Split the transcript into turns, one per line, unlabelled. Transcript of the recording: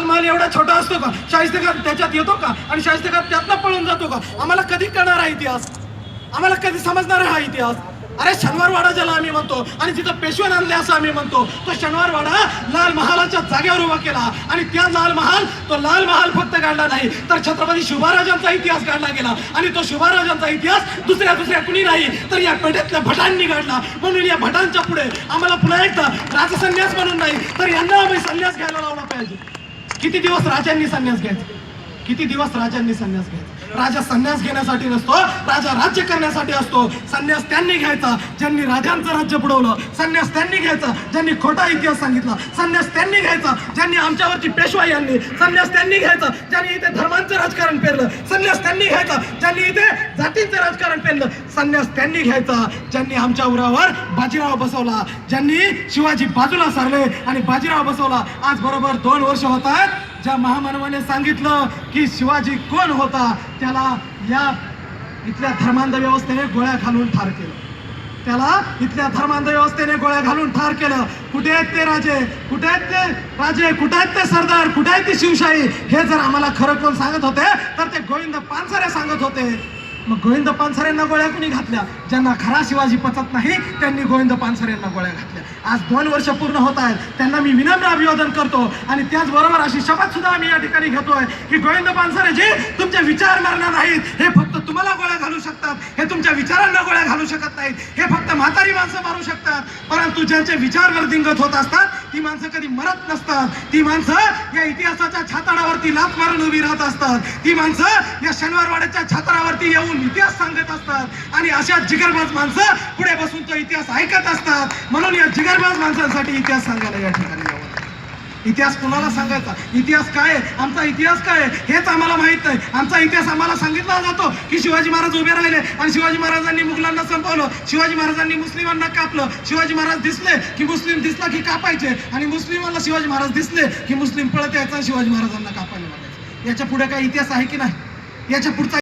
लाल एवढा छोटा असतो का? शाहिस्तेखान त्याच्यात येतो का? आणि शाहिस्तेखान त्यातनं पळून जातो का? आम्हाला कधी कळणार हा इतिहास? आम्हाला कधी समजणार हा इतिहास? अरे शनिवारवाडा ज्याला आम्ही म्हणतो आणि तिथं पेशवे आणले असं आम्ही म्हणतो तो शनिवारवाडा लाल महालाच्या जागेवर उभा केला. आणि त्या लाल महाल तो लाल महाल फक्त काढला नाही तर छत्रपती शिवराजांचा इतिहास काढला गेला. आणि तो शिवराजांचा इतिहास दुसऱ्या दुसऱ्या कुणी नाही तर या पेठेतल्या भटांनी काढला. म्हणून या भटांच्या पुढे आम्हाला पुन्हा एकदा राजसन्यास म्हणून नाही तर यांना आम्ही संन्यास घ्यायला लावला पाहिजे. किती दिवस राजांनी संन्यास घ्यायचा किती दिवस राजांनी संन्यास घ्यायचा? राजा संन्यास घेण्यासाठी नसतो राजा राज्य करण्यासाठी असतो. संन्यास त्यांनी घ्यायचा ज्यांनी राजांचं राज्य बुडवलं. संन्यास त्यांनी घ्यायचा ज्यांनी खोटा इतिहास सांगितला. संन्यास त्यांनी घ्यायचा ज्यांनी आमच्यावरची पेशवाई आणली. संन्यास त्यांनी घ्यायचा ज्यांनी इथे धर्मांचं राजकारण पेरलं. संन्यास त्यांनी घ्यायचा ज्यांनी इथे जातींचं राजकारण पेरलं. संन्यास त्यांनी घ्यायचा ज्यांनी आमच्या उरावर बाजीराव बसवला. ज्यांनी शिवाजी बाजूला सारले आणि बाजीराव बसवला. आज बरोबर दोन वर्ष होतात. ज्या महामानवाने सांगितलं की शिवाजी कोण होता त्याला या इथल्या धर्मांध व्यवस्थेने गोळ्या घालून ठार केलं. त्याला इथल्या धर्मांध व्यवस्थेने गोळ्या घालून ठार केलं. कुठे आहेत ते राजे? कुठे आहेत ते राजे? कुठे आहेत ते सरदार? कुठे आहेत ती शिवशाही? हे जर आम्हाला खरं कोण सांगत होते तर ते गोविंद पानसरे सांगत होते. मग गोविंद पानसरेंना गोळ्या कुणी घातल्या? ज्यांना खरा शिवाजी पचत नाही त्यांनी गोविंद पानसरेंना गोळ्या घातल्या. आज दोन वर्ष पूर्ण होत आहेत. त्यांना मी विनम्र अभिवादन करतो आणि त्याचबरोबर अशी शपथ सुद्धा आम्ही या ठिकाणी घेतोय की गोविंद पानसरे जे तुमचे विचार मरणार नाहीत. हे फक्त तुम्हाला गोळ्या घालू शकतात. हे तुमच्या विचारांना गोळ्या घालू शकत नाहीत. हे फक्त म्हातारी माणसं मारू शकतात. परंतु ज्यांचे विचार वर्दिंगत होत असतात ती माणसं कधी मरत नसतात. ती माणसं या इतिहासाच्या छाताडावरती लाच मारून उभी राहत असतात. ती माणसं या शनिवारवाड्याच्या छाताडावरती येऊन इतिहास सांगत असतात. आणि अशा जिगरबाज माणसं पुढे बसून तो इतिहास ऐकत असतात. म्हणून या जिगरबाज माणसांसाठी इतिहास सांगायला या ठिकाणी इतिहास कुणाला सांगायचा? इतिहास काय आहे? आमचा इतिहास काय आहे? हेच आम्हाला माहीत नाही. आमचा इतिहास आम्हाला सांगितला जातो की शिवाजी महाराज उभे राहिले आणि शिवाजी महाराजांनी मुघलांना संपवलं. शिवाजी महाराजांनी मुस्लिमांना कापलं. शिवाजी महाराज दिसले की मुस्लिम दिसला की कापायचे आणि मुस्लिमांना शिवाजी महाराज दिसले की मुस्लिम पळत यायचा शिवाजी महाराजांना कापायला लागायचं. याच्यापुढे काय इतिहास आहे की नाही? याच्या पुढचा